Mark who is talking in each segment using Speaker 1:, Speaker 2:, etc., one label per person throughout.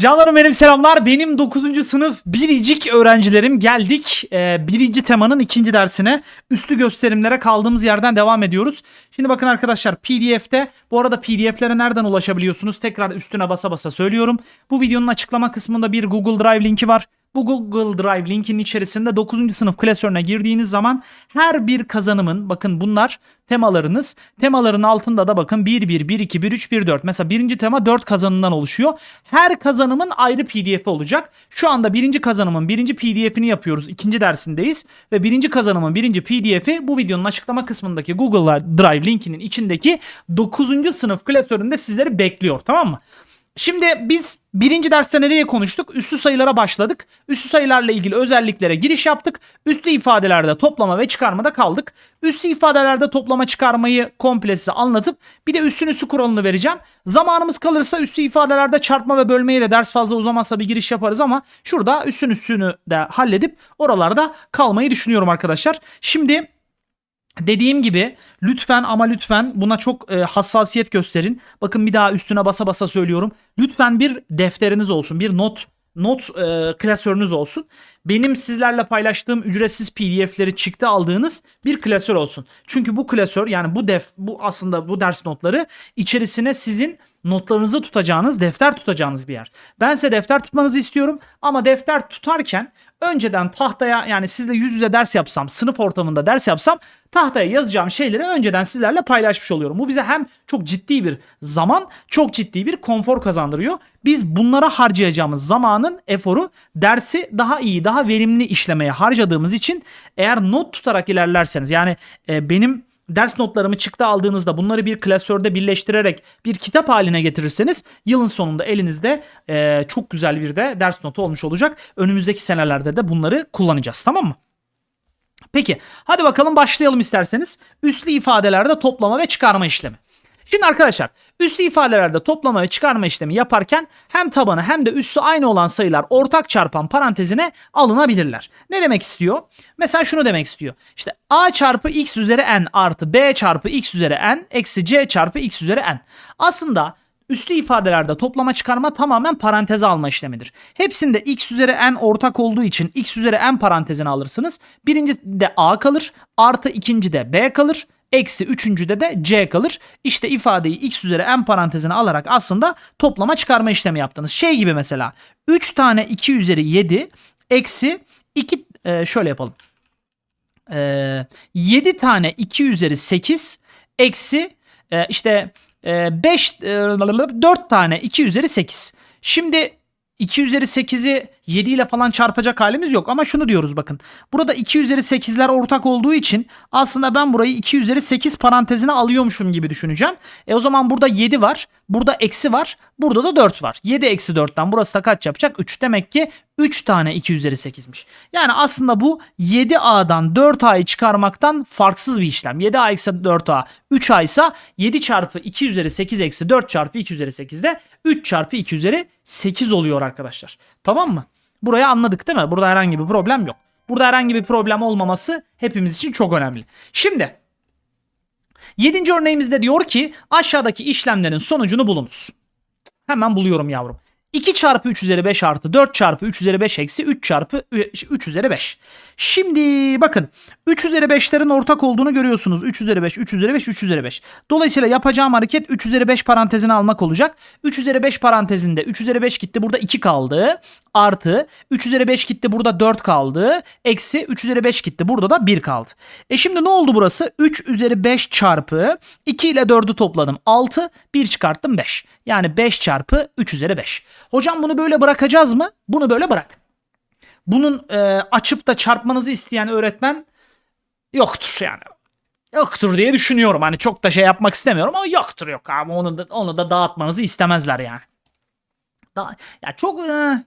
Speaker 1: Canlarım benim selamlar. Benim 9. sınıf biricik öğrencilerim geldik. Ee, birinci temanın ikinci dersine üstü gösterimlere kaldığımız yerden devam ediyoruz. Şimdi bakın arkadaşlar PDF'te bu arada PDF'lere nereden ulaşabiliyorsunuz? Tekrar üstüne basa basa söylüyorum. Bu videonun açıklama kısmında bir Google Drive linki var. Bu Google Drive linkinin içerisinde 9. sınıf klasörüne girdiğiniz zaman her bir kazanımın bakın bunlar temalarınız. Temaların altında da bakın 1 1 1 2 1 3 1 4. Mesela birinci tema 4 kazanımdan oluşuyor. Her kazanımın ayrı PDF'i olacak. Şu anda birinci kazanımın birinci PDF'ini yapıyoruz. ikinci dersindeyiz ve birinci kazanımın birinci PDF'i bu videonun açıklama kısmındaki Google Drive linkinin içindeki 9. sınıf klasöründe sizleri bekliyor. Tamam mı? Şimdi biz birinci derste nereye konuştuk? Üstü sayılara başladık. Üstü sayılarla ilgili özelliklere giriş yaptık. Üstü ifadelerde toplama ve çıkarmada kaldık. Üstü ifadelerde toplama çıkarmayı komple size anlatıp bir de üstün üstü kuralını vereceğim. Zamanımız kalırsa üstü ifadelerde çarpma ve bölmeye de ders fazla uzamazsa bir giriş yaparız ama şurada üstün üstünü de halledip oralarda kalmayı düşünüyorum arkadaşlar. Şimdi Dediğim gibi lütfen ama lütfen buna çok e, hassasiyet gösterin. Bakın bir daha üstüne basa basa söylüyorum. Lütfen bir defteriniz olsun, bir not not e, klasörünüz olsun. Benim sizlerle paylaştığım ücretsiz PDF'leri çıktı aldığınız bir klasör olsun. Çünkü bu klasör yani bu def bu aslında bu ders notları içerisine sizin notlarınızı tutacağınız, defter tutacağınız bir yer. Ben size defter tutmanızı istiyorum ama defter tutarken önceden tahtaya yani sizle yüz yüze ders yapsam, sınıf ortamında ders yapsam tahtaya yazacağım şeyleri önceden sizlerle paylaşmış oluyorum. Bu bize hem çok ciddi bir zaman, çok ciddi bir konfor kazandırıyor. Biz bunlara harcayacağımız zamanın eforu dersi daha iyi, daha verimli işlemeye harcadığımız için eğer not tutarak ilerlerseniz yani e, benim ders notlarımı çıktı aldığınızda bunları bir klasörde birleştirerek bir kitap haline getirirseniz yılın sonunda elinizde e, çok güzel bir de ders notu olmuş olacak. Önümüzdeki senelerde de bunları kullanacağız tamam mı? Peki hadi bakalım başlayalım isterseniz. Üslü ifadelerde toplama ve çıkarma işlemi. Şimdi arkadaşlar üslü ifadelerde toplama ve çıkarma işlemi yaparken hem tabanı hem de üssü aynı olan sayılar ortak çarpan parantezine alınabilirler. Ne demek istiyor? Mesela şunu demek istiyor. İşte a çarpı x üzeri n artı b çarpı x üzeri n eksi c çarpı x üzeri n. Aslında Üslü ifadelerde toplama çıkarma tamamen paranteze alma işlemidir. Hepsinde x üzeri n ortak olduğu için x üzeri n parantezine alırsınız. Birincide a kalır, artı ikincide b kalır, eksi üçüncüde de c kalır. İşte ifadeyi x üzeri n parantezine alarak aslında toplama çıkarma işlemi yaptınız. Şey gibi mesela 3 tane 2 üzeri 7 eksi 2 e, şöyle yapalım. E, 7 tane 2 üzeri 8 eksi e, işte 5 e, 4 tane 2 üzeri 8. Şimdi 2 üzeri 8'i 7 ile falan çarpacak halimiz yok ama şunu diyoruz bakın. Burada 2 üzeri 8'ler ortak olduğu için aslında ben burayı 2 üzeri 8 parantezine alıyormuşum gibi düşüneceğim. E o zaman burada 7 var. Burada eksi var. Burada da 4 var. 7 eksi 4'ten burası da kaç yapacak? 3. Demek ki 3 tane 2 üzeri 8'miş. Yani aslında bu 7A'dan 4A'yı çıkarmaktan farksız bir işlem. 7A eksi 4A 3A ise 7 çarpı 2 üzeri 8 eksi 4 çarpı 2 üzeri 8 de 3 çarpı 2 üzeri 8 oluyor arkadaşlar. Tamam mı? Burayı anladık değil mi? Burada herhangi bir problem yok. Burada herhangi bir problem olmaması hepimiz için çok önemli. Şimdi yedinci örneğimizde diyor ki aşağıdaki işlemlerin sonucunu bulunuz. Hemen buluyorum yavrum. 2 çarpı 3 üzeri 5 artı 4 çarpı 3 üzeri 5 eksi 3 çarpı 3 üzeri 5. Şimdi bakın 3 üzeri 5'lerin ortak olduğunu görüyorsunuz. 3 üzeri 5, 3 üzeri 5, 3 üzeri 5. Dolayısıyla yapacağım hareket 3 üzeri 5 parantezine almak olacak. 3 üzeri 5 parantezinde 3 üzeri 5 gitti burada 2 kaldı. Artı 3 üzeri 5 gitti burada 4 kaldı. Eksi 3 üzeri 5 gitti burada da 1 kaldı. E şimdi ne oldu burası? 3 üzeri 5 çarpı 2 ile 4'ü topladım. 6, 1 çıkarttım 5. Yani 5 çarpı 3 üzeri 5. Hocam bunu böyle bırakacağız mı? Bunu böyle bırak. Bunun e, açıp da çarpmanızı isteyen öğretmen yoktur yani. Yoktur diye düşünüyorum. Hani çok da şey yapmak istemiyorum ama yoktur yok abi. Onu da, onu da dağıtmanızı istemezler yani. Da, ya çok e.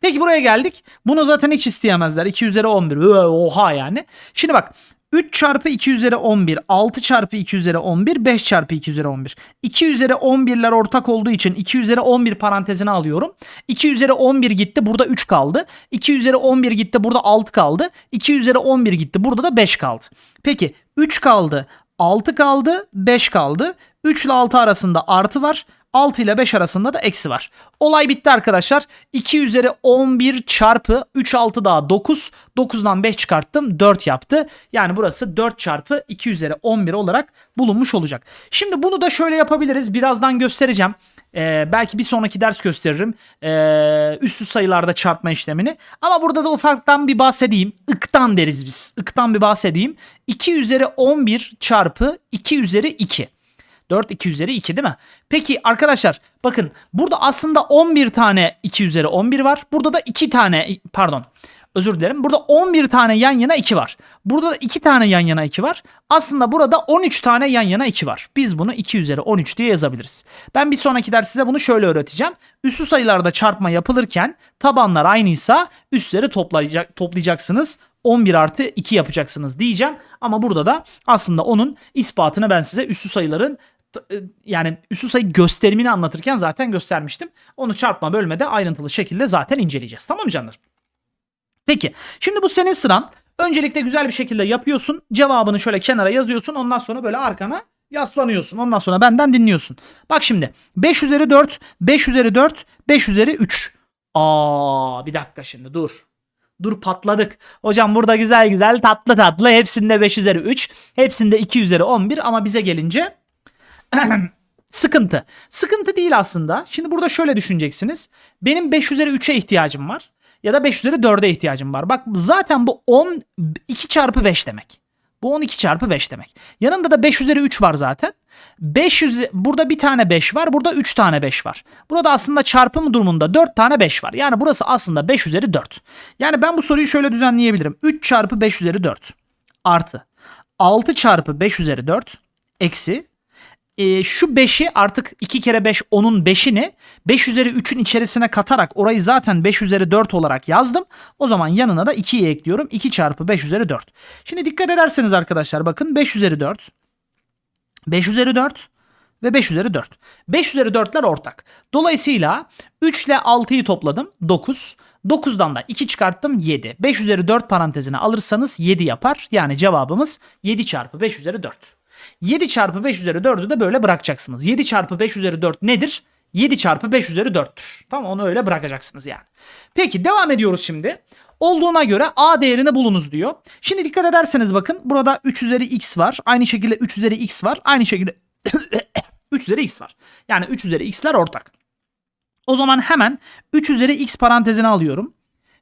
Speaker 1: Peki buraya geldik. Bunu zaten hiç isteyemezler. 2 üzeri 11. Oha yani. Şimdi bak 3 çarpı 2 üzeri 11, 6 çarpı 2 üzeri 11, 5 çarpı 2 üzeri 11. 2 üzeri 11'ler ortak olduğu için 2 üzeri 11 parantezine alıyorum. 2 üzeri 11 gitti burada 3 kaldı. 2 üzeri 11 gitti burada 6 kaldı. 2 üzeri 11 gitti burada da 5 kaldı. Peki 3 kaldı, 6 kaldı, 5 kaldı. 3 ile 6 arasında artı var. 6 ile 5 arasında da eksi var. Olay bitti arkadaşlar. 2 üzeri 11 çarpı 3 6 daha 9. 9'dan 5 çıkarttım 4 yaptı. Yani burası 4 çarpı 2 üzeri 11 olarak bulunmuş olacak. Şimdi bunu da şöyle yapabiliriz. Birazdan göstereceğim. Ee, belki bir sonraki ders gösteririm. Ee, üstü sayılarda çarpma işlemini. Ama burada da ufaktan bir bahsedeyim. Iktan deriz biz. Iktan bir bahsedeyim. 2 üzeri 11 çarpı 2 üzeri 2. 4 2 üzeri 2 değil mi? Peki arkadaşlar bakın burada aslında 11 tane 2 üzeri 11 var. Burada da 2 tane pardon özür dilerim. Burada 11 tane yan yana 2 var. Burada da 2 tane yan yana 2 var. Aslında burada 13 tane yan yana 2 var. Biz bunu 2 üzeri 13 diye yazabiliriz. Ben bir sonraki ders size bunu şöyle öğreteceğim. Üslü sayılarda çarpma yapılırken tabanlar aynıysa üstleri toplayacak, toplayacaksınız. 11 artı 2 yapacaksınız diyeceğim. Ama burada da aslında onun ispatını ben size üslü sayıların yani üslü sayı gösterimini anlatırken zaten göstermiştim. Onu çarpma bölmede ayrıntılı şekilde zaten inceleyeceğiz. Tamam mı canlar? Peki şimdi bu senin sıran. Öncelikle güzel bir şekilde yapıyorsun. Cevabını şöyle kenara yazıyorsun. Ondan sonra böyle arkana yaslanıyorsun. Ondan sonra benden dinliyorsun. Bak şimdi 5 üzeri 4, 5 üzeri 4, 5 üzeri 3. Aa bir dakika şimdi dur. Dur patladık. Hocam burada güzel güzel tatlı tatlı hepsinde 5 üzeri 3. Hepsinde 2 üzeri 11 ama bize gelince sıkıntı. Sıkıntı değil aslında. Şimdi burada şöyle düşüneceksiniz. Benim 5 üzeri 3'e ihtiyacım var. Ya da 5 üzeri 4'e ihtiyacım var. Bak zaten bu 10 2 çarpı 5 demek. Bu 12 çarpı 5 demek. Yanında da 5 üzeri 3 var zaten. 500 burada bir tane 5 var. Burada 3 tane 5 var. Burada aslında çarpım durumunda 4 tane 5 var. Yani burası aslında 5 üzeri 4. Yani ben bu soruyu şöyle düzenleyebilirim. 3 çarpı 5 üzeri 4 artı 6 çarpı 5 üzeri 4 eksi e, şu 5'i artık 2 kere 5 10'un 5'ini 5 üzeri 3'ün içerisine katarak orayı zaten 5 üzeri 4 olarak yazdım. O zaman yanına da 2'yi ekliyorum. 2 çarpı 5 üzeri 4. Şimdi dikkat ederseniz arkadaşlar bakın 5 üzeri 4 5 üzeri 4 ve 5 üzeri 4. 5 üzeri 4'ler ortak. Dolayısıyla 3 ile 6'yı topladım 9. 9'dan da 2 çıkarttım 7. 5 üzeri 4 parantezine alırsanız 7 yapar. Yani cevabımız 7 çarpı 5 üzeri 4. 7 çarpı 5 üzeri 4'ü de böyle bırakacaksınız. 7 çarpı 5 üzeri 4 nedir? 7 çarpı 5 üzeri 4'tür. Tamam onu öyle bırakacaksınız yani. Peki devam ediyoruz şimdi. Olduğuna göre a değerini bulunuz diyor. Şimdi dikkat ederseniz bakın burada 3 üzeri x var. Aynı şekilde 3 üzeri x var. Aynı şekilde 3 üzeri x var. Yani 3 üzeri x'ler ortak. O zaman hemen 3 üzeri x parantezine alıyorum.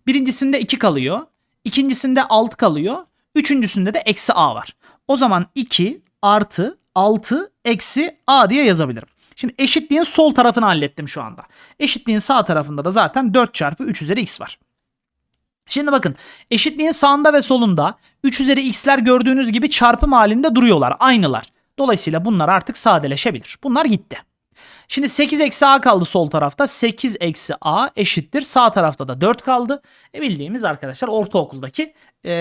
Speaker 1: Birincisinde 2 kalıyor. İkincisinde 6 kalıyor. Üçüncüsünde de eksi a var. O zaman 2 artı 6 eksi a diye yazabilirim. Şimdi eşitliğin sol tarafını hallettim şu anda. Eşitliğin sağ tarafında da zaten 4 çarpı 3 üzeri x var. Şimdi bakın eşitliğin sağında ve solunda 3 üzeri x'ler gördüğünüz gibi çarpım halinde duruyorlar. Aynılar. Dolayısıyla bunlar artık sadeleşebilir. Bunlar gitti. Şimdi 8 eksi a kaldı sol tarafta. 8 eksi a eşittir. Sağ tarafta da 4 kaldı. E bildiğimiz arkadaşlar ortaokuldaki e,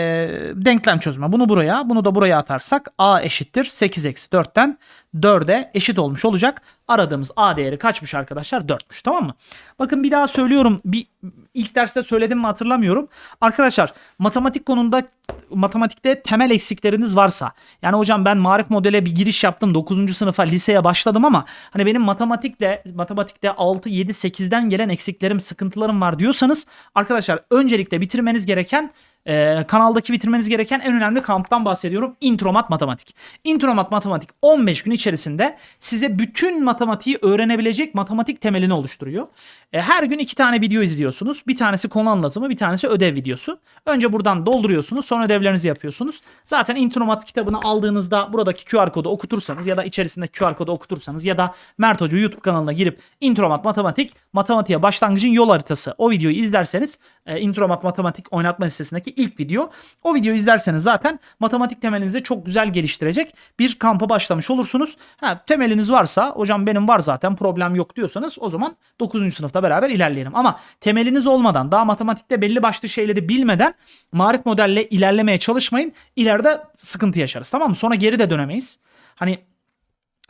Speaker 1: denklem çözme. Bunu buraya bunu da buraya atarsak a eşittir. 8 eksi 4'ten 4'e eşit olmuş olacak. Aradığımız a değeri kaçmış arkadaşlar? 4'müş tamam mı? Bakın bir daha söylüyorum. Bir ilk derste söyledim mi hatırlamıyorum. Arkadaşlar matematik konunda matematikte temel eksikleriniz varsa yani hocam ben marif modele bir giriş yaptım 9. sınıfa liseye başladım ama hani benim matematikle matematikte 6 7 8'den gelen eksiklerim sıkıntılarım var diyorsanız arkadaşlar öncelikle bitirmeniz gereken e, kanaldaki bitirmeniz gereken en önemli kamptan bahsediyorum. Intromat Matematik. Intromat Matematik 15 gün içerisinde size bütün matematiği öğrenebilecek matematik temelini oluşturuyor. E, her gün iki tane video izliyorsunuz. Bir tanesi konu anlatımı, bir tanesi ödev videosu. Önce buradan dolduruyorsunuz, sonra ödevlerinizi yapıyorsunuz. Zaten Intromat kitabını aldığınızda buradaki QR kodu okutursanız ya da içerisinde QR kodu okutursanız ya da Mert Hoca YouTube kanalına girip Intromat Matematik, matematiğe başlangıcın yol haritası o videoyu izlerseniz e, Intromat Matematik oynatma listesindeki ilk video. O videoyu izlerseniz zaten matematik temelinizi çok güzel geliştirecek bir kampa başlamış olursunuz. Ha, temeliniz varsa hocam benim var zaten problem yok diyorsanız o zaman 9. sınıfta beraber ilerleyelim. Ama temeliniz olmadan daha matematikte belli başlı şeyleri bilmeden marif modelle ilerlemeye çalışmayın. İleride sıkıntı yaşarız tamam mı? Sonra geri de dönemeyiz. Hani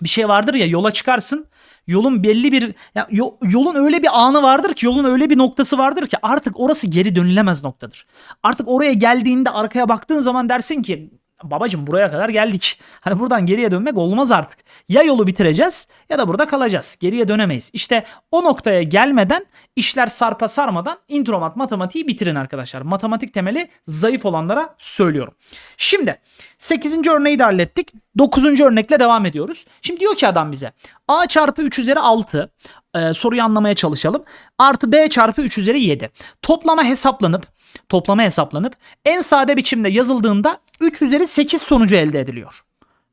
Speaker 1: bir şey vardır ya yola çıkarsın yolun belli bir ya yo- yolun öyle bir anı vardır ki yolun öyle bir noktası vardır ki artık orası geri dönülemez noktadır. Artık oraya geldiğinde arkaya baktığın zaman dersin ki babacım buraya kadar geldik. Hani buradan geriye dönmek olmaz artık. Ya yolu bitireceğiz ya da burada kalacağız. Geriye dönemeyiz. İşte o noktaya gelmeden işler sarpa sarmadan intromat matematiği bitirin arkadaşlar. Matematik temeli zayıf olanlara söylüyorum. Şimdi 8. örneği de hallettik. 9. örnekle devam ediyoruz. Şimdi diyor ki adam bize a çarpı 3 üzeri 6 e, soruyu anlamaya çalışalım. Artı b çarpı 3 üzeri 7. Toplama hesaplanıp toplama hesaplanıp en sade biçimde yazıldığında 3 üzeri 8 sonucu elde ediliyor.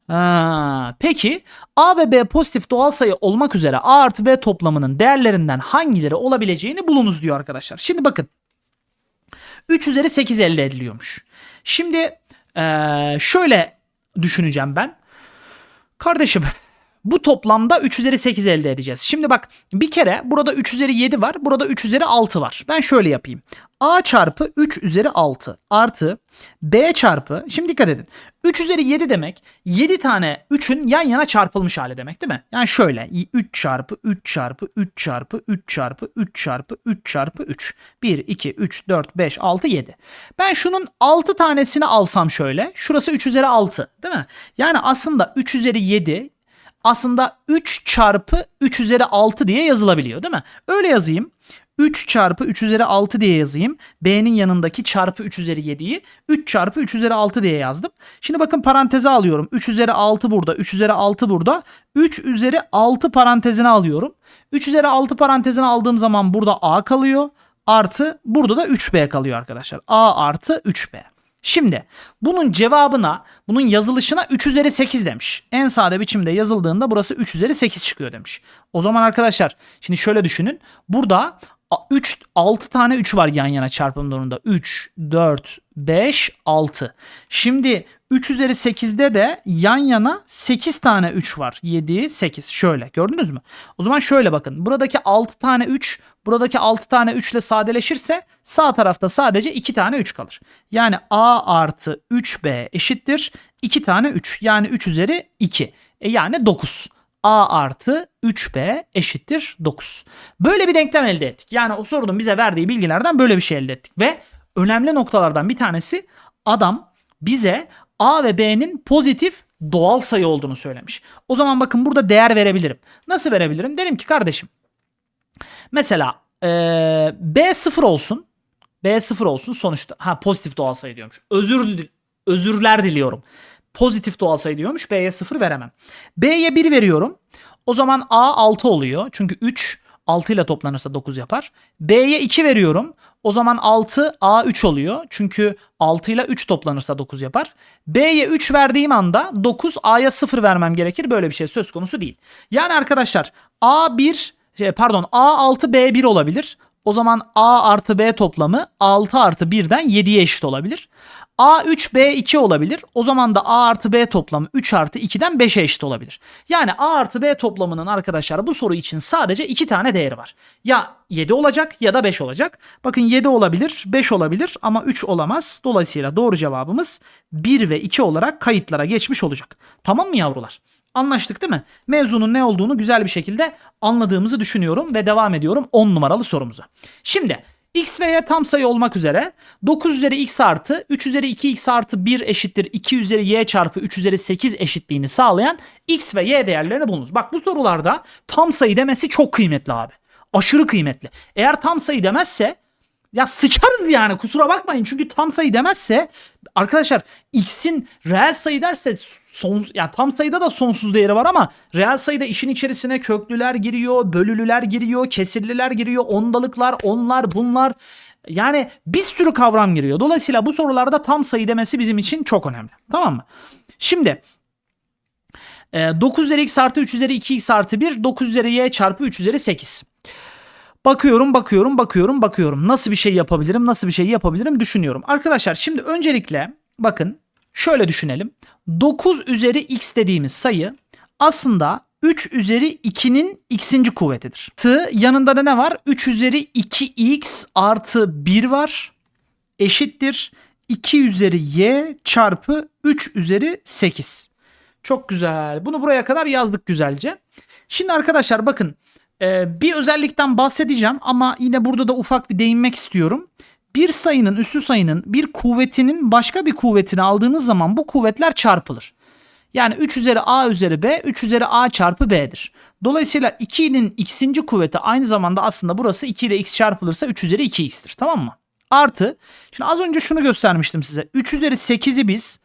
Speaker 1: Ha, peki A ve B pozitif doğal sayı olmak üzere A artı B toplamının değerlerinden hangileri olabileceğini bulunuz diyor arkadaşlar. Şimdi bakın 3 üzeri 8 elde ediliyormuş. Şimdi eee, şöyle düşüneceğim ben. Kardeşim bu toplamda 3 üzeri 8 elde edeceğiz. Şimdi bak bir kere burada 3 üzeri 7 var. Burada 3 üzeri 6 var. Ben şöyle yapayım. A çarpı 3 üzeri 6 artı B çarpı şimdi dikkat edin. 3 üzeri 7 demek 7 tane 3'ün yan yana çarpılmış hali demek değil mi? Yani şöyle 3 çarpı 3 çarpı 3 çarpı 3 çarpı 3 çarpı 3 çarpı 3. 1, 2, 3, 4, 5, 6, 7. Ben şunun 6 tanesini alsam şöyle. Şurası 3 üzeri 6 değil mi? Yani aslında 3 üzeri 7 aslında 3 çarpı 3 üzeri 6 diye yazılabiliyor değil mi? Öyle yazayım. 3 çarpı 3 üzeri 6 diye yazayım. B'nin yanındaki çarpı 3 üzeri 7'yi 3 çarpı 3 üzeri 6 diye yazdım. Şimdi bakın paranteze alıyorum. 3 üzeri 6 burada. 3 üzeri 6 burada. 3 üzeri 6 parantezine alıyorum. 3 üzeri 6 parantezine aldığım zaman burada A kalıyor. Artı burada da 3B kalıyor arkadaşlar. A artı 3B. Şimdi bunun cevabına, bunun yazılışına 3 üzeri 8 demiş. En sade biçimde yazıldığında burası 3 üzeri 8 çıkıyor demiş. O zaman arkadaşlar şimdi şöyle düşünün. Burada 3 6 tane 3 var yan yana çarpım durumunda. 3 4 5 6. Şimdi 3 üzeri 8'de de yan yana 8 tane 3 var. 7 8 şöyle gördünüz mü? O zaman şöyle bakın. Buradaki 6 tane 3 buradaki 6 tane 3 ile sadeleşirse sağ tarafta sadece 2 tane 3 kalır. Yani A artı 3B eşittir 2 tane 3 yani 3 üzeri 2 e yani 9. A artı 3B eşittir 9. Böyle bir denklem elde ettik. Yani o sorunun bize verdiği bilgilerden böyle bir şey elde ettik. Ve önemli noktalardan bir tanesi adam bize A ve B'nin pozitif doğal sayı olduğunu söylemiş. O zaman bakın burada değer verebilirim. Nasıl verebilirim? Derim ki kardeşim mesela ee, B sıfır olsun. B sıfır olsun sonuçta. Ha pozitif doğal sayı diyormuş. Özür özürler diliyorum. Pozitif doğal sayı diyormuş. B'ye 0 veremem. B'ye 1 veriyorum. O zaman A 6 oluyor. Çünkü 3 6 ile toplanırsa 9 yapar. B'ye 2 veriyorum. O zaman 6 A 3 oluyor. Çünkü 6 ile 3 toplanırsa 9 yapar. B'ye 3 verdiğim anda 9 A'ya 0 vermem gerekir. Böyle bir şey söz konusu değil. Yani arkadaşlar A1 şey, pardon A6 B1 olabilir. O zaman A artı B toplamı 6 artı 1'den 7'ye eşit olabilir. A3 B2 olabilir. O zaman da A artı B toplamı 3 artı 2'den 5'e eşit olabilir. Yani A artı B toplamının arkadaşlar bu soru için sadece 2 tane değeri var. Ya 7 olacak ya da 5 olacak. Bakın 7 olabilir, 5 olabilir ama 3 olamaz. Dolayısıyla doğru cevabımız 1 ve 2 olarak kayıtlara geçmiş olacak. Tamam mı yavrular? Anlaştık değil mi? Mevzunun ne olduğunu güzel bir şekilde anladığımızı düşünüyorum ve devam ediyorum 10 numaralı sorumuza. Şimdi x ve y tam sayı olmak üzere 9 üzeri x artı 3 üzeri 2x artı 1 eşittir 2 üzeri y çarpı 3 üzeri 8 eşitliğini sağlayan x ve y değerlerini bulunuz. Bak bu sorularda tam sayı demesi çok kıymetli abi. Aşırı kıymetli. Eğer tam sayı demezse ya sıçarız yani kusura bakmayın çünkü tam sayı demezse arkadaşlar x'in reel sayı derse son ya tam sayıda da sonsuz değeri var ama reel sayıda işin içerisine köklüler giriyor, bölülüler giriyor, kesirliler giriyor, ondalıklar, onlar, bunlar yani bir sürü kavram giriyor. Dolayısıyla bu sorularda tam sayı demesi bizim için çok önemli. Tamam mı? Şimdi 9 üzeri x artı 3 üzeri 2x artı 1 9 üzeri y çarpı 3 üzeri 8. Bakıyorum, bakıyorum, bakıyorum, bakıyorum. Nasıl bir şey yapabilirim, nasıl bir şey yapabilirim düşünüyorum. Arkadaşlar şimdi öncelikle bakın şöyle düşünelim. 9 üzeri x dediğimiz sayı aslında 3 üzeri 2'nin x'inci kuvvetidir. T yanında da ne var? 3 üzeri 2x artı 1 var. Eşittir. 2 üzeri y çarpı 3 üzeri 8. Çok güzel. Bunu buraya kadar yazdık güzelce. Şimdi arkadaşlar bakın ee, bir özellikten bahsedeceğim ama yine burada da ufak bir değinmek istiyorum. bir sayının üssü sayının bir kuvvetinin başka bir kuvvetini aldığınız zaman bu kuvvetler çarpılır. Yani 3 üzeri a üzeri b 3 üzeri a çarpı b'dir. Dolayısıyla 2'nin x'inci kuvveti aynı zamanda aslında burası 2 ile x çarpılırsa 3 üzeri 2x'tir tamam mı? Artı şimdi az önce şunu göstermiştim size. 3 üzeri 8'i biz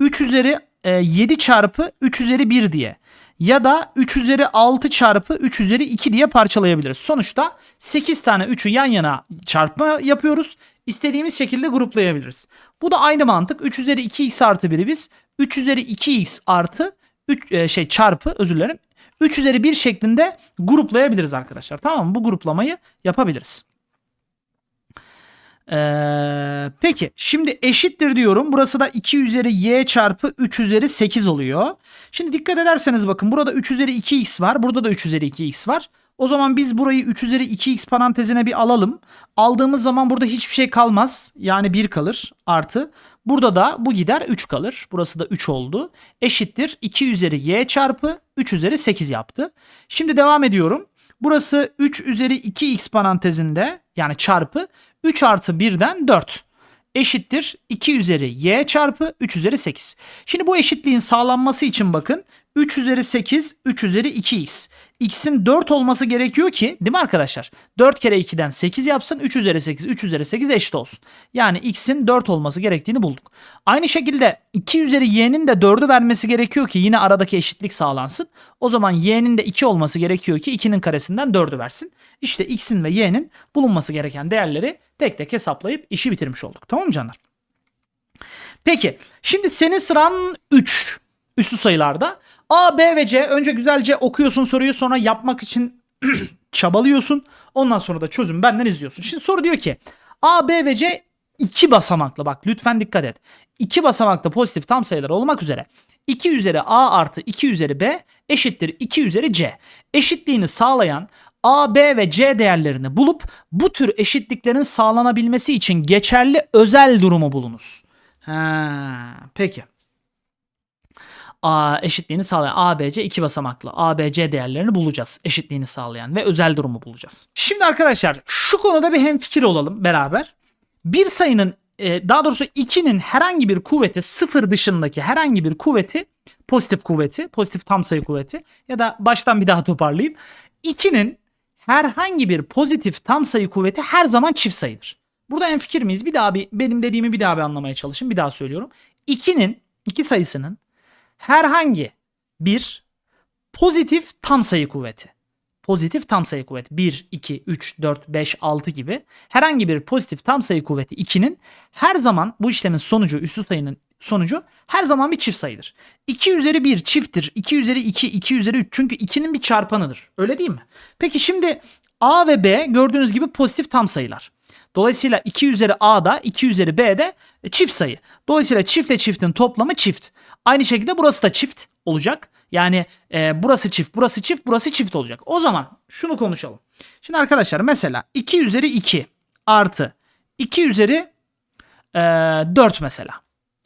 Speaker 1: 3 üzeri e, 7 çarpı 3 üzeri 1 diye ya da 3 üzeri 6 çarpı 3 üzeri 2 diye parçalayabiliriz. Sonuçta 8 tane 3'ü yan yana çarpma yapıyoruz. İstediğimiz şekilde gruplayabiliriz. Bu da aynı mantık. 3 üzeri 2x artı 1'i biz 3 üzeri 2x artı 3 e, şey çarpı özür dilerim. 3 üzeri 1 şeklinde gruplayabiliriz arkadaşlar. Tamam mı? Bu gruplamayı yapabiliriz. Ee, peki şimdi eşittir diyorum. Burası da 2 üzeri y çarpı 3 üzeri 8 oluyor. Şimdi dikkat ederseniz bakın burada 3 üzeri 2x var. Burada da 3 üzeri 2x var. O zaman biz burayı 3 üzeri 2x parantezine bir alalım. Aldığımız zaman burada hiçbir şey kalmaz. Yani 1 kalır artı. Burada da bu gider 3 kalır. Burası da 3 oldu. Eşittir 2 üzeri y çarpı 3 üzeri 8 yaptı. Şimdi devam ediyorum. Burası 3 üzeri 2x parantezinde yani çarpı 3 artı 1'den 4 eşittir 2 üzeri y çarpı 3 üzeri 8. Şimdi bu eşitliğin sağlanması için bakın 3 üzeri 8 3 üzeri 2x. x'in 4 olması gerekiyor ki değil mi arkadaşlar? 4 kere 2'den 8 yapsın 3 üzeri 8 3 üzeri 8 eşit olsun. Yani x'in 4 olması gerektiğini bulduk. Aynı şekilde 2 üzeri y'nin de 4'ü vermesi gerekiyor ki yine aradaki eşitlik sağlansın. O zaman y'nin de 2 olması gerekiyor ki 2'nin karesinden 4'ü versin. İşte x'in ve y'nin bulunması gereken değerleri tek tek hesaplayıp işi bitirmiş olduk. Tamam mı canlar? Peki şimdi senin sıran 3 üstü sayılarda. A, B ve C önce güzelce okuyorsun soruyu sonra yapmak için çabalıyorsun. Ondan sonra da çözüm benden izliyorsun. Şimdi soru diyor ki A, B ve C iki basamaklı bak lütfen dikkat et. İki basamaklı pozitif tam sayılar olmak üzere 2 üzeri A artı 2 üzeri B eşittir 2 üzeri C. Eşitliğini sağlayan A, B ve C değerlerini bulup bu tür eşitliklerin sağlanabilmesi için geçerli özel durumu bulunuz. Ha, peki. A eşitliğini sağlayan ABC iki basamaklı ABC değerlerini bulacağız. Eşitliğini sağlayan ve özel durumu bulacağız. Şimdi arkadaşlar şu konuda bir hemfikir olalım beraber. Bir sayının e, daha doğrusu 2'nin herhangi bir kuvveti sıfır dışındaki herhangi bir kuvveti pozitif kuvveti, pozitif tam sayı kuvveti ya da baştan bir daha toparlayayım. 2'nin herhangi bir pozitif tam sayı kuvveti her zaman çift sayıdır. Burada en fikir miyiz? Bir daha bir benim dediğimi bir daha bir anlamaya çalışın. Bir daha söylüyorum. 2'nin 2 sayısının herhangi bir pozitif tam sayı kuvveti. Pozitif tam sayı kuvveti 1, 2, 3, 4, 5, 6 gibi herhangi bir pozitif tam sayı kuvveti 2'nin her zaman bu işlemin sonucu üstü sayının sonucu her zaman bir çift sayıdır. 2 üzeri 1 çifttir. 2 üzeri 2, 2 üzeri 3 çünkü 2'nin bir çarpanıdır. Öyle değil mi? Peki şimdi A ve B gördüğünüz gibi pozitif tam sayılar. Dolayısıyla 2 üzeri A da 2 üzeri B de çift sayı. Dolayısıyla çiftle çiftin toplamı çift. Aynı şekilde burası da çift olacak. Yani e, burası çift, burası çift, burası çift olacak. O zaman şunu konuşalım. Şimdi arkadaşlar mesela 2 üzeri 2 artı 2 üzeri e, 4 mesela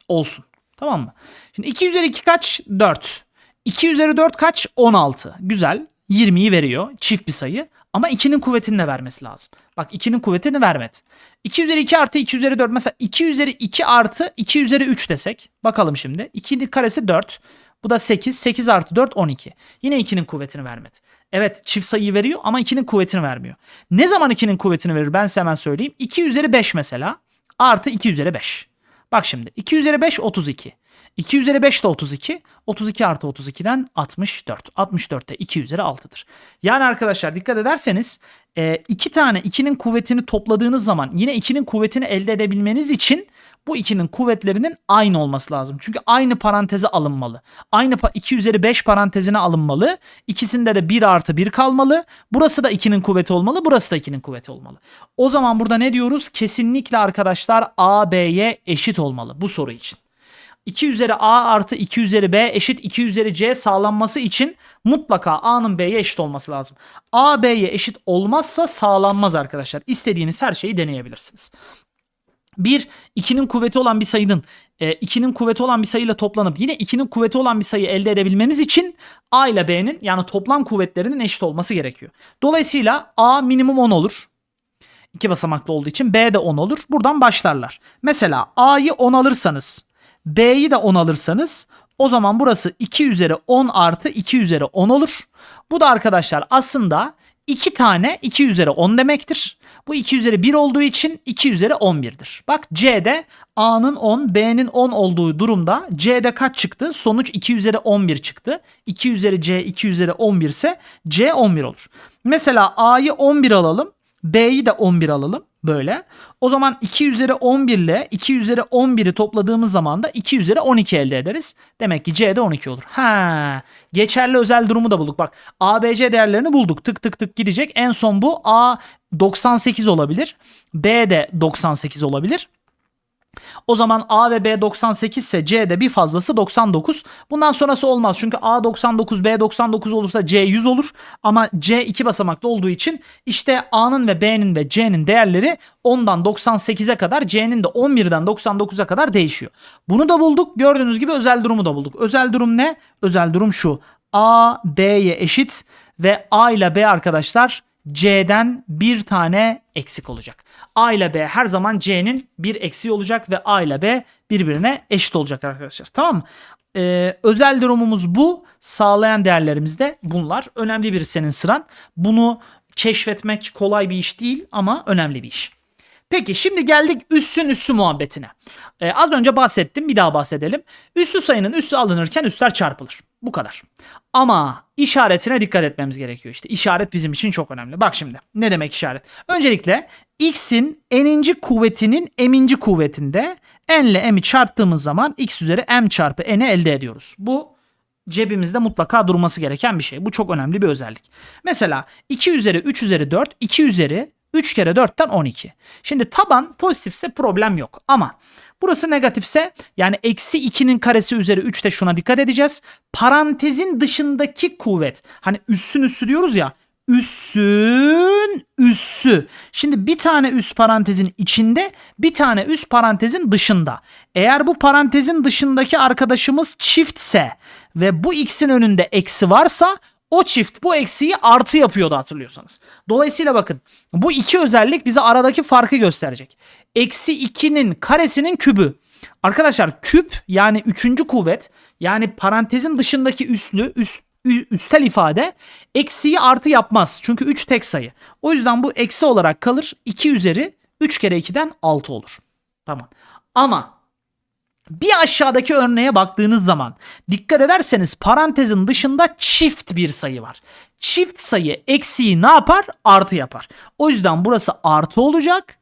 Speaker 1: olsun. Tamam mı? Şimdi 2 üzeri 2 kaç? 4. 2 üzeri 4 kaç? 16. Güzel. 20'yi veriyor. Çift bir sayı. Ama 2'nin kuvvetini de vermesi lazım. Bak 2'nin kuvvetini vermedi. 2 üzeri 2 artı 2 üzeri 4. Mesela 2 üzeri 2 artı 2 üzeri 3 desek. Bakalım şimdi. 2'nin karesi 4. Bu da 8. 8 artı 4 12. Yine 2'nin kuvvetini vermedi. Evet çift sayıyı veriyor ama 2'nin kuvvetini vermiyor. Ne zaman 2'nin kuvvetini verir ben size hemen söyleyeyim. 2 üzeri 5 mesela. Artı 2 üzeri 5. Bak şimdi 2 üzeri 5 32. 2 üzeri 5 de 32. 32 artı 32'den 64. 64 de 2 üzeri 6'dır. Yani arkadaşlar dikkat ederseniz e, iki tane 2'nin kuvvetini topladığınız zaman yine 2'nin kuvvetini elde edebilmeniz için bu 2'nin kuvvetlerinin aynı olması lazım. Çünkü aynı paranteze alınmalı. Aynı 2 üzeri 5 parantezine alınmalı. İkisinde de 1 artı 1 kalmalı. Burası da 2'nin kuvveti olmalı. Burası da 2'nin kuvveti olmalı. O zaman burada ne diyoruz? Kesinlikle arkadaşlar A, B'ye eşit olmalı bu soru için. 2 üzeri A artı 2 üzeri B eşit 2 üzeri C sağlanması için mutlaka A'nın B'ye eşit olması lazım. A B'ye eşit olmazsa sağlanmaz arkadaşlar. İstediğiniz her şeyi deneyebilirsiniz. Bir, 2'nin kuvveti olan bir sayının 2'nin kuvveti olan bir sayıyla toplanıp yine 2'nin kuvveti olan bir sayı elde edebilmemiz için A ile B'nin yani toplam kuvvetlerinin eşit olması gerekiyor. Dolayısıyla A minimum 10 olur. İki basamaklı olduğu için B de 10 olur. Buradan başlarlar. Mesela A'yı 10 alırsanız B'yi de 10 alırsanız o zaman burası 2 üzeri 10 artı 2 üzeri 10 olur. Bu da arkadaşlar aslında 2 tane 2 üzeri 10 demektir. Bu 2 üzeri 1 olduğu için 2 üzeri 11'dir. Bak C'de A'nın 10, B'nin 10 olduğu durumda C'de kaç çıktı? Sonuç 2 üzeri 11 çıktı. 2 üzeri C 2 üzeri 11 ise C 11 olur. Mesela A'yı 11 alalım. B'yi de 11 alalım böyle. O zaman 2 üzeri 11 ile 2 üzeri 11'i topladığımız zaman da 2 üzeri 12 elde ederiz. Demek ki C'de 12 olur. Ha, geçerli özel durumu da bulduk. Bak A, B, C değerlerini bulduk. Tık tık tık gidecek. En son bu A 98 olabilir. B de 98 olabilir. O zaman A ve B 98 ise C'de bir fazlası 99. Bundan sonrası olmaz. Çünkü A 99, B 99 olursa C 100 olur. Ama C iki basamaklı olduğu için işte A'nın ve B'nin ve C'nin değerleri 10'dan 98'e kadar C'nin de 11'den 99'a kadar değişiyor. Bunu da bulduk. Gördüğünüz gibi özel durumu da bulduk. Özel durum ne? Özel durum şu. A B'ye eşit ve A ile B arkadaşlar C'den bir tane eksik olacak. A ile B her zaman C'nin bir eksiği olacak ve A ile B birbirine eşit olacak arkadaşlar. Tamam mı? Ee, özel durumumuz bu. Sağlayan değerlerimiz de bunlar. Önemli bir senin sıran. Bunu keşfetmek kolay bir iş değil ama önemli bir iş. Peki şimdi geldik üssün üssü muhabbetine. Ee, az önce bahsettim bir daha bahsedelim. Üssü sayının üssü alınırken üstler çarpılır. Bu kadar. Ama işaretine dikkat etmemiz gerekiyor işte. İşaret bizim için çok önemli. Bak şimdi ne demek işaret? Öncelikle x'in n'inci kuvvetinin m'inci kuvvetinde n ile m'i çarptığımız zaman x üzeri m çarpı n'i elde ediyoruz. Bu cebimizde mutlaka durması gereken bir şey. Bu çok önemli bir özellik. Mesela 2 üzeri 3 üzeri 4, 2 üzeri 3 kere 4'ten 12. Şimdi taban pozitifse problem yok. Ama burası negatifse yani eksi 2'nin karesi üzeri 3'te şuna dikkat edeceğiz. Parantezin dışındaki kuvvet. Hani üssün üssü diyoruz ya. Üssün üssü. Şimdi bir tane üst parantezin içinde bir tane üst parantezin dışında. Eğer bu parantezin dışındaki arkadaşımız çiftse ve bu x'in önünde eksi varsa o çift bu eksiği artı yapıyordu hatırlıyorsanız. Dolayısıyla bakın bu iki özellik bize aradaki farkı gösterecek. Eksi 2'nin karesinin kübü. Arkadaşlar küp yani üçüncü kuvvet yani parantezin dışındaki üslü üst, üstel ifade eksiği artı yapmaz. Çünkü 3 tek sayı. O yüzden bu eksi olarak kalır. 2 üzeri 3 kere 2'den 6 olur. Tamam. Ama bir aşağıdaki örneğe baktığınız zaman dikkat ederseniz parantezin dışında çift bir sayı var. Çift sayı eksiği ne yapar? Artı yapar. O yüzden burası artı olacak.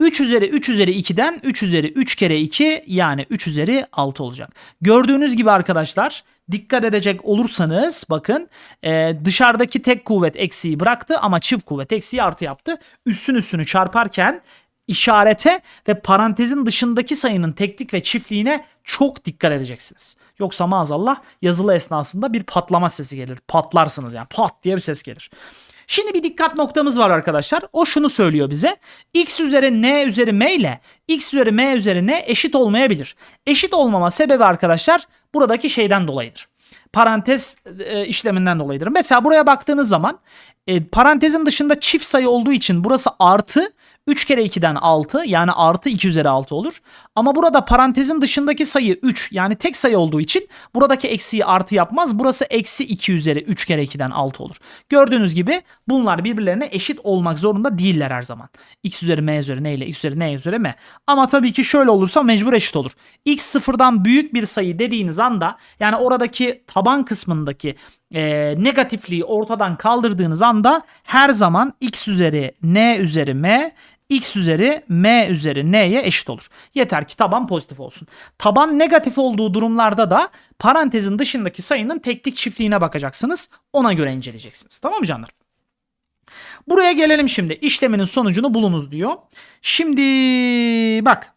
Speaker 1: 3 üzeri 3 üzeri 2'den 3 üzeri 3 kere 2 yani 3 üzeri 6 olacak. Gördüğünüz gibi arkadaşlar dikkat edecek olursanız bakın e, dışarıdaki tek kuvvet eksiği bıraktı ama çift kuvvet eksiği artı yaptı. Üssün üssünü çarparken işarete ve parantezin dışındaki sayının teklik ve çiftliğine çok dikkat edeceksiniz. Yoksa maazallah yazılı esnasında bir patlama sesi gelir. Patlarsınız yani pat diye bir ses gelir. Şimdi bir dikkat noktamız var arkadaşlar. O şunu söylüyor bize. x üzeri n üzeri m ile x üzeri m üzeri n eşit olmayabilir. Eşit olmama sebebi arkadaşlar buradaki şeyden dolayıdır parantez e, işleminden dolayıdır. Mesela buraya baktığınız zaman e, parantezin dışında çift sayı olduğu için burası artı 3 kere 2'den 6 yani artı 2 üzeri 6 olur. Ama burada parantezin dışındaki sayı 3 yani tek sayı olduğu için buradaki eksiği artı yapmaz. Burası eksi 2 üzeri 3 kere 2'den 6 olur. Gördüğünüz gibi bunlar birbirlerine eşit olmak zorunda değiller her zaman. x üzeri m üzeri n ile x üzeri n üzeri m. Ama tabii ki şöyle olursa mecbur eşit olur. x sıfırdan büyük bir sayı dediğiniz anda yani oradaki taban kısmındaki e, negatifliği ortadan kaldırdığınız anda her zaman x üzeri n üzeri m x üzeri m üzeri n'ye eşit olur. Yeter ki taban pozitif olsun. Taban negatif olduğu durumlarda da parantezin dışındaki sayının teklik çiftliğine bakacaksınız. Ona göre inceleyeceksiniz. Tamam mı canlar? Buraya gelelim şimdi. İşleminin sonucunu bulunuz diyor. Şimdi bak.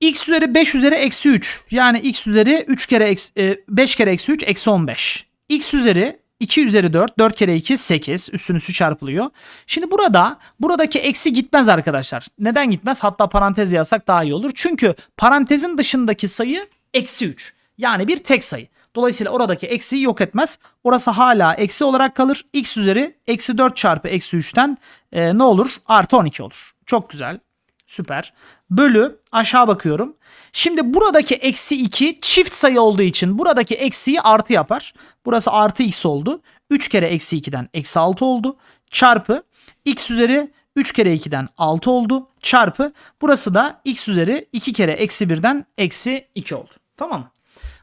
Speaker 1: x üzeri 5 üzeri eksi 3. Yani x üzeri 3 kere eksi, 5 kere eksi 3 eksi 15. x üzeri 2 üzeri 4. 4 kere 2 8. Üstün üstü çarpılıyor. Şimdi burada buradaki eksi gitmez arkadaşlar. Neden gitmez? Hatta parantez yazsak daha iyi olur. Çünkü parantezin dışındaki sayı eksi 3. Yani bir tek sayı. Dolayısıyla oradaki eksiği yok etmez. Orası hala eksi olarak kalır. x üzeri eksi 4 çarpı eksi 3'ten e, ne olur? Artı 12 olur. Çok güzel. Süper. Bölü aşağı bakıyorum. Şimdi buradaki eksi 2 çift sayı olduğu için buradaki eksiği artı yapar. Burası artı x oldu. 3 kere eksi 2'den eksi 6 oldu. Çarpı x üzeri 3 kere 2'den 6 oldu. Çarpı burası da x üzeri 2 kere eksi 1'den eksi 2 oldu. Tamam mı?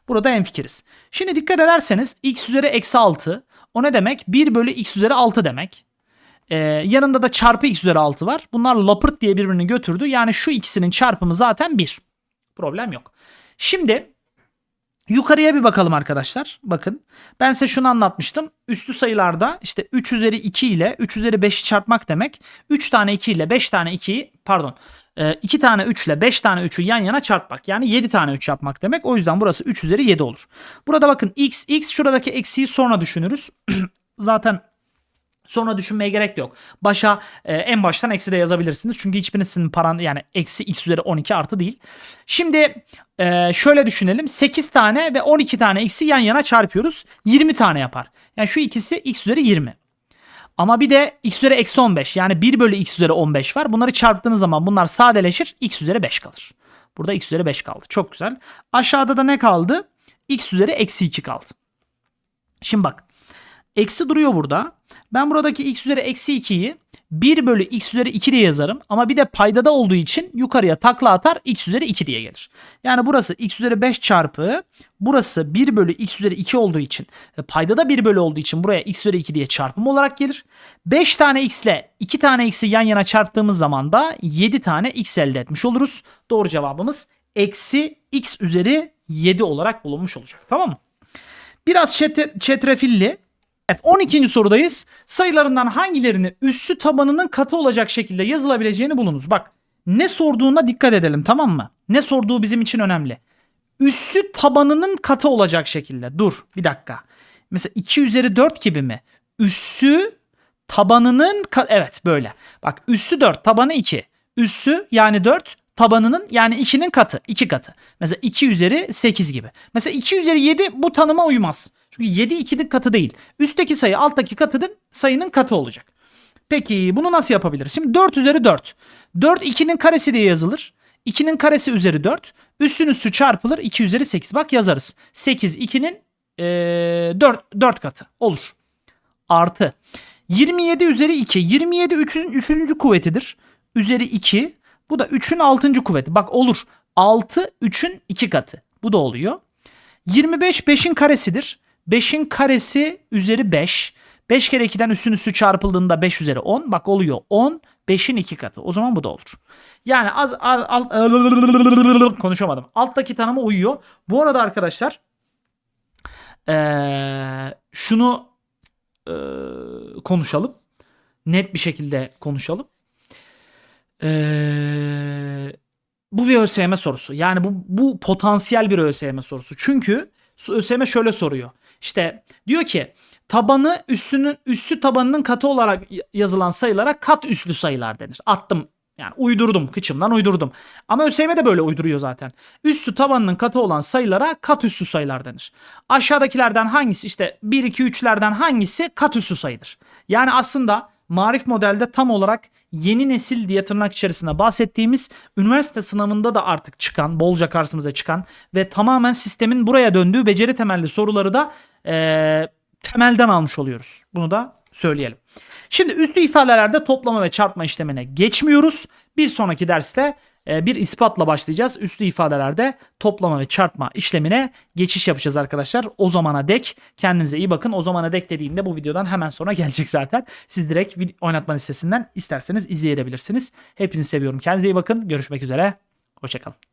Speaker 1: Burada en fikiriz. Şimdi dikkat ederseniz x üzeri eksi 6 o ne demek? 1 bölü x üzeri 6 demek. Ee, yanında da çarpı x üzeri 6 var. Bunlar lapırt diye birbirini götürdü. Yani şu ikisinin çarpımı zaten 1. Problem yok. Şimdi yukarıya bir bakalım arkadaşlar. Bakın ben size şunu anlatmıştım. Üstü sayılarda işte 3 üzeri 2 ile 3 üzeri 5'i çarpmak demek. 3 tane 2 ile 5 tane 2'yi pardon 2 tane 3 ile 5 tane 3'ü yan yana çarpmak. Yani 7 tane 3 yapmak demek. O yüzden burası 3 üzeri 7 olur. Burada bakın x x şuradaki eksiği sonra düşünürüz. Zaten Sonra düşünmeye gerek yok. Başa e, en baştan eksi de yazabilirsiniz. Çünkü hiçbirisinin paran yani eksi x üzeri 12 artı değil. Şimdi e, şöyle düşünelim. 8 tane ve 12 tane x'i yan yana çarpıyoruz. 20 tane yapar. Yani şu ikisi x üzeri 20. Ama bir de x üzeri eksi 15 yani 1 bölü x üzeri 15 var. Bunları çarptığınız zaman bunlar sadeleşir. x üzeri 5 kalır. Burada x üzeri 5 kaldı. Çok güzel. Aşağıda da ne kaldı? x üzeri eksi 2 kaldı. Şimdi bak. Eksi duruyor burada. Ben buradaki x üzeri eksi 2'yi 1 bölü x üzeri 2 diye yazarım. Ama bir de paydada olduğu için yukarıya takla atar x üzeri 2 diye gelir. Yani burası x üzeri 5 çarpı burası 1 bölü x üzeri 2 olduğu için ve paydada 1 bölü olduğu için buraya x üzeri 2 diye çarpım olarak gelir. 5 tane x ile 2 tane x'i yan yana çarptığımız zaman da 7 tane x elde etmiş oluruz. Doğru cevabımız eksi x üzeri 7 olarak bulunmuş olacak. Tamam mı? Biraz çetre, çetrefilli Evet 12. sorudayız. Sayılarından hangilerini üssü tabanının katı olacak şekilde yazılabileceğini bulunuz. Bak ne sorduğuna dikkat edelim tamam mı? Ne sorduğu bizim için önemli. Üssü tabanının katı olacak şekilde. Dur bir dakika. Mesela 2 üzeri 4 gibi mi? Üssü tabanının evet böyle. Bak üssü 4 tabanı 2. Üssü yani 4 tabanının yani 2'nin katı. 2 katı. Mesela 2 üzeri 8 gibi. Mesela 2 üzeri 7 bu tanıma uymaz. Çünkü 7 2'nin katı değil. Üstteki sayı alttaki katıdır sayının katı olacak. Peki bunu nasıl yapabiliriz? Şimdi 4 üzeri 4. 4 2'nin karesi diye yazılır. 2'nin karesi üzeri 4. Üssün üssü çarpılır 2 üzeri 8. Bak yazarız. 8 2'nin ee, 4, 4 katı olur. Artı. 27 üzeri 2. 27 3'ün 3. kuvvetidir. Üzeri 2. Bu da 3'ün 6. kuvveti. Bak olur. 6 3'ün 2 katı. Bu da oluyor. 25 5'in karesidir. 5'in karesi üzeri 5. 5 kere 2'den üstün üstü çarpıldığında 5 üzeri 10. Bak oluyor 10. 5'in 2 katı. O zaman bu da olur. Yani az alt, konuşamadım. Alttaki tanıma uyuyor. Bu arada arkadaşlar ee, şunu ee, konuşalım. Net bir şekilde konuşalım. Ee, bu bir ÖSYM sorusu. Yani bu, bu potansiyel bir ÖSYM sorusu. Çünkü ÖSYM şöyle soruyor. İşte diyor ki tabanı üstünün üstü tabanının katı olarak yazılan sayılara kat üslü sayılar denir. Attım yani uydurdum kıçımdan uydurdum. Ama ÖSYM de böyle uyduruyor zaten. Üstü tabanının katı olan sayılara kat üstü sayılar denir. Aşağıdakilerden hangisi işte 1 2 3'lerden hangisi kat üstü sayıdır? Yani aslında Marif modelde tam olarak yeni nesil diye tırnak içerisinde bahsettiğimiz üniversite sınavında da artık çıkan, bolca karşımıza çıkan ve tamamen sistemin buraya döndüğü beceri temelli soruları da e, temelden almış oluyoruz. Bunu da söyleyelim. Şimdi üstü ifadelerde toplama ve çarpma işlemine geçmiyoruz. Bir sonraki derste bir ispatla başlayacağız. Üslü ifadelerde toplama ve çarpma işlemine geçiş yapacağız arkadaşlar. O zamana dek kendinize iyi bakın. O zamana dek dediğimde bu videodan hemen sonra gelecek zaten. Siz direkt oynatma listesinden isterseniz izleyebilirsiniz. Hepinizi seviyorum. Kendinize iyi bakın. Görüşmek üzere. Hoşçakalın.